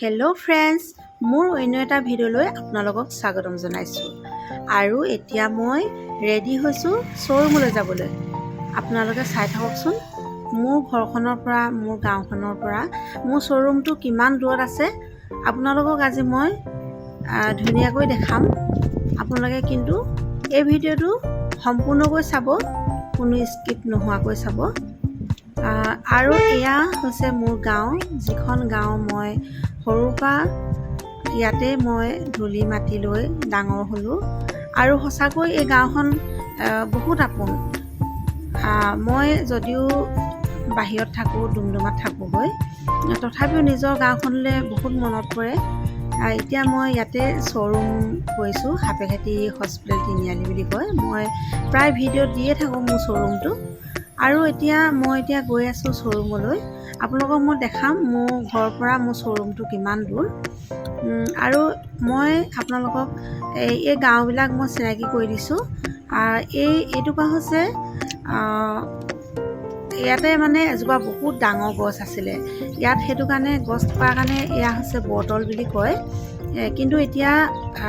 Hello friends মোৰ অন্য এটা ভিডিঅ'লৈ আপোনালোকক স্বাগতম জনাইছোঁ। আৰু এতিয়া মই ৰেডি হৈছোঁ শ্ব'ৰুমলৈ যাবলৈ। আপোনালোকে চাই থাককচোন মোৰ ঘৰখনৰ পৰা মোৰ গাঁওখনৰ পৰা মোৰ শ্ব'ৰুমটো কিমান দূৰত আছে। আপোনালোকক আজি মই ধুনীয়াকৈ দেখাম। আপোনালোকে কিন্তু এই ভিডিঅ'টো সম্পূৰ্ণকৈ চাব কোনো স্কিপ নোহোৱাকৈ চাব। আৰু এয়া হৈছে মোৰ গাঁও যিখন গাঁও মই সৰুৰ পৰা ইয়াতে মই ধূলি মাটি লৈ ডাঙৰ হ'লোঁ। আৰু সঁচাকৈ এই গাঁওখন বহুত আপোন। মই যদিও বাহিৰত থাকোঁ ডুমডুমাত থাকোঁগৈ তথাপিও নিজৰ গাঁওখনলৈ বহুত মনত পৰে। এতিয়া মই ইয়াতে শ্ব'ৰুম কৰিছোঁ সাপেখাতি হস্পিটেল তিনিআলি বুলি কয়। মই প্ৰায় ভিডিঅ'ত দিয়ে থাকোঁ মোৰ শ্ব'ৰুমটো। আৰু এতিয়া মই এতিয়া গৈ আছোঁ শ্ব'ৰুমলৈ আপোনালোকক মই দেখাম মোৰ ঘৰৰ পৰা মোৰ শ্ব'ৰুমটো কিমান দূৰ। আৰু মই আপোনালোকক এই এই গাঁওবিলাক মই চিনাকি কৰি দিছোঁ। এই এইটুকুৰা হৈছে ইয়াতে মানে এজোপা বহুত ডাঙৰ গছ আছিলে। ইয়াত সেইটো কাৰণে গছ থকাৰ কাৰণে এয়া হৈছে বটল বুলি কয়। কিন্তু এতিয়া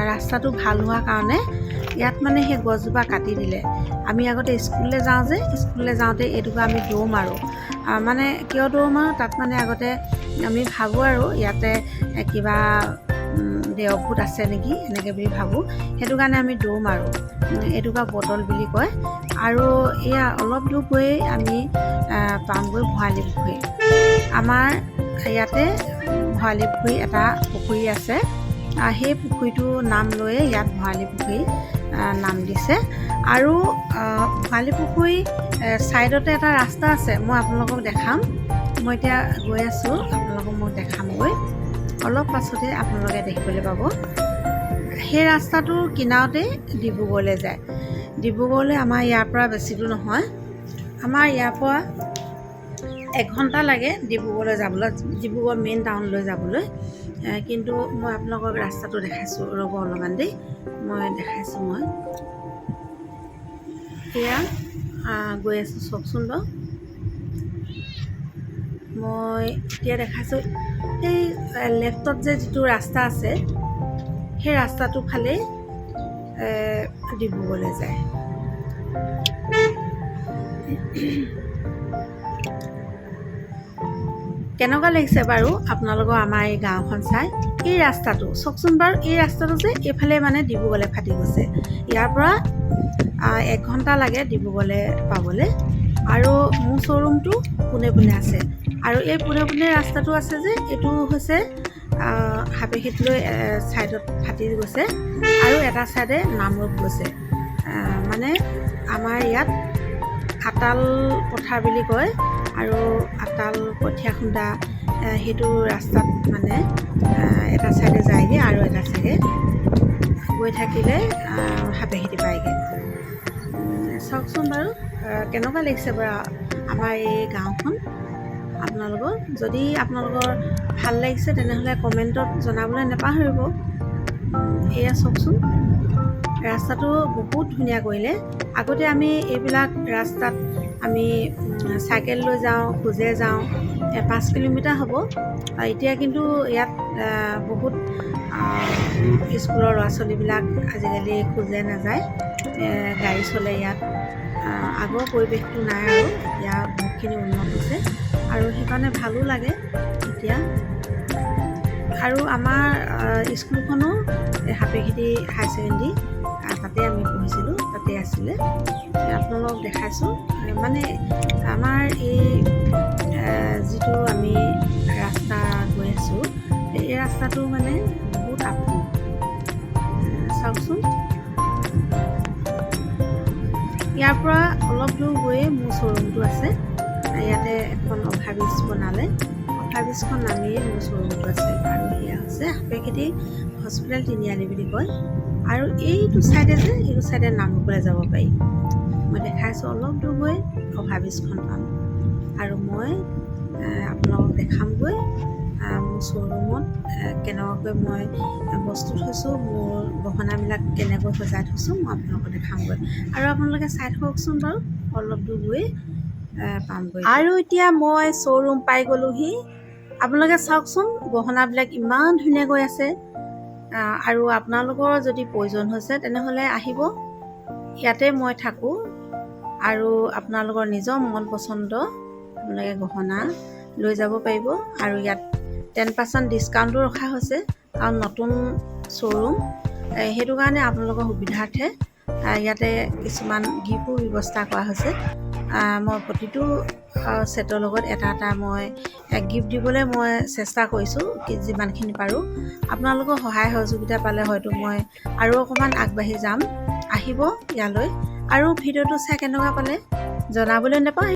ৰাস্তাটো ভাল হোৱাৰ কাৰণে ইয়াত মানে সেই গছজোপা কাটি দিলে। আমি আগতে স্কুললৈ যাওঁ যে স্কুললৈ যাওঁতে এইটুকুৰা আমি দৌৰ মাৰোঁ মানে কিয় দৌৰ মাৰোঁ তাত মানে আগতে আমি ভাবোঁ আৰু ইয়াতে কিবা উম, দেওভূত আছে নেকি এনেকৈ বুলি ভাবোঁ। সেইটো কাৰণে আমি দৌৰ মাৰোঁ উম, এইটুকুৰা বটল বুলি কয়। আৰু এয়া অলপ দূৰ গৈয়ে আমি পামগৈ ভৰালি পুখুৰী। আমাৰ ইয়াতে ভৰালি পুখুৰী এটা পুখুৰী আছে। সেই পুখুৰীটোৰ নাম লৈয়ে ইয়াত ভৰালি পুখুৰী নাম দিছে। আৰু ভৰালি পুখুৰী ছাইডতে এটা ৰাস্তা আছে মই আপোনালোকক দেখাম। মই এতিয়া গৈ আছোঁ আপোনালোকক মই দেখামগৈ। অলপ পাছতে আপোনালোকে দেখিবলৈ পাব। সেই ৰাস্তাটোৰ কিনাৰতে ডিব্ৰুগড়লৈ যায়। ডিব্ৰুগড়লৈ আমাৰ ইয়াৰ পৰা বেছি দূৰ নহয়। আমাৰ ইয়াৰ পৰা এঘণ্টা লাগে ডিব্ৰুগড়লৈ যাবলৈ ডিব্ৰুগড় মেইন টাউনলৈ যাবলৈ। কিন্তু মই আপোনালোকক ৰাস্তাটো দেখাইছোঁ। ৰ'ব অলপমান দেই। মই দেখাইছোঁ মই। এয়া গৈ আছোঁ চাওকচোন বাৰু। মই এতিয়া দেখাইছোঁ এই লেফ্টত যে যিটো ৰাস্তা আছে সেই ৰাস্তাটোৰ ফালেই ডিব্ৰুগড়লৈ যায়। কেনেকুৱা লাগিছে বাৰু আপোনালোকৰ আমাৰ এই গাঁওখন চাই? এই ৰাস্তাটো চাওকচোন বাৰু এই ৰাস্তাটো যে এইফালে মানে ডিব্ৰুগড়লৈ ফাটি গৈছে। ইয়াৰ পৰা এক ঘণ্টা লাগে ডিব্ৰুগড়লৈ পাবলৈ। আৰু মোৰ শ্ব'ৰুমটো পোনে পোনে আছে। আৰু এই পোনে পোনে ৰাস্তাটো আছে যে এইটো হৈছে সাপেখেতিলৈ ছাইডত ফাটি গৈছে। আৰু এটা ছাইডে নামৰূপ গৈছে। মানে আমাৰ ইয়াত আটাল পথাৰ বুলি কয়। আৰু কঠীয়া খুন্দা সেইটো ৰাস্তাত মানে এটা ছাইডে যায়গৈ আৰু এটা ছাইডে গৈ থাকিলে আহ, সাপেখেতি পায়গৈ। চাওকচোন বাৰু কেনেকুৱা লাগিছে বাৰু আমাৰ এই গাঁওখন? আপোনালোকৰ? যদি আপোনালোকৰ ভাল লাগিছে তেনেহ'লে কমেণ্টত জনাবলৈ নাপাহৰিব। এয়া চাওকচোন। ৰাস্তাটো বহুত ধুনীয়া কৰিলে। আগতে আমি এইবিলাক ৰাস্তাত আমি চাইকেল লৈ যাওঁ খোজে যাওঁ পাঁচ কিলোমিটাৰ হ'ব। এতিয়া কিন্তু ইয়াত বহুত স্কুলৰ ল'ৰা ছোৱালীবিলাক আজিকালি খোজে নাযায় গাড়ী চলে ইয়াত। আগৰ পৰিৱেশটো নাই আৰু এতিয়া বহুতখিনি উন্নত হৈছে। আৰু সেইকাৰণে ভালো লাগে এতিয়া। আৰু আমাৰ স্কুলখনো সাপেখেতি হাই ছেকেণ্ডেৰী তাতে আমি পঢ়িছিলোঁ তাতে আছিলে। আপোনালোকক দেখাইছোঁ। মানে আমাৰ এই যিটো আমি ৰাস্তা গৈ আছোঁ এই ৰাস্তাটো মানে বহুত আপোন। চাওকচোন। ইয়াৰ পৰা অলপ দূৰ গৈয়ে মোৰ শ্ব'ৰুমটো আছে। ইয়াতে এখন অভাৰব্ৰিজ বনালে। নামিয়ে মোৰ শ্ব'ৰুমটো আছে। আৰু সেয়া হৈছে সাপেখেতি হস্পিটেল তিনিআলি বুলি কয়। আৰু এইটো ছাইডে যে এইটো ছাইডে নামৰূপলৈ যাব পাৰি। মই দেখাইছোঁ অলপ দূৰ গৈ অভাৰব্ৰিজখন পাম। আৰু মই আপোনালোকক দেখামগৈ মোৰ শ্ব'ৰুমত কেনেকুৱাকৈ মই বস্তু থৈছোঁ মোৰ গহনাবিলাক কেনেকৈ সজাই থৈছোঁ মই আপোনালোকক দেখামগৈ। আৰু আপোনালোকে চাই থাককচোন বাৰু অলপ দূৰ গৈ পামগৈ। আৰু এতিয়া মই শ্ব'ৰুম পাই গ'লোহি। আপোনালোকে চাওকচোন গহনাবিলাক ইমান ধুনীয়াকৈ আছে। আৰু আপোনালোকৰ যদি প্ৰয়োজন হৈছে তেনেহ'লে আহিব। ইয়াতে মই থাকোঁ। আৰু আপোনালোকৰ নিজৰ মন পচন্দ আপোনালোকে গহনা লৈ যাব পাৰিব। আৰু ইয়াত টেন পাৰ্চেণ্ট ডিছকাউণ্টো ৰখা হৈছে কাৰণ নতুন শ্ব'ৰুম সেইটো কাৰণে আপোনালোকৰ সুবিধাৰ্থে ইয়াতে কিছুমান গিফ্টো ব্যৱস্থা কৰা হৈছে। মই প্ৰতিটো ছেটৰ লগত এটা এটা মই গিফ্ট দিবলৈ মই চেষ্টা কৰিছোঁ যিমানখিনি পাৰোঁ। আপোনালোকৰ সহায় সহযোগিতা পালে হয়তো মই আৰু অকণমান আগবাঢ়ি যাম। আহিব ইয়ালৈ। আৰু ভিডিঅ'টো চাই কেনেকুৱা পালে জনাবলৈ নাপাহৰিব।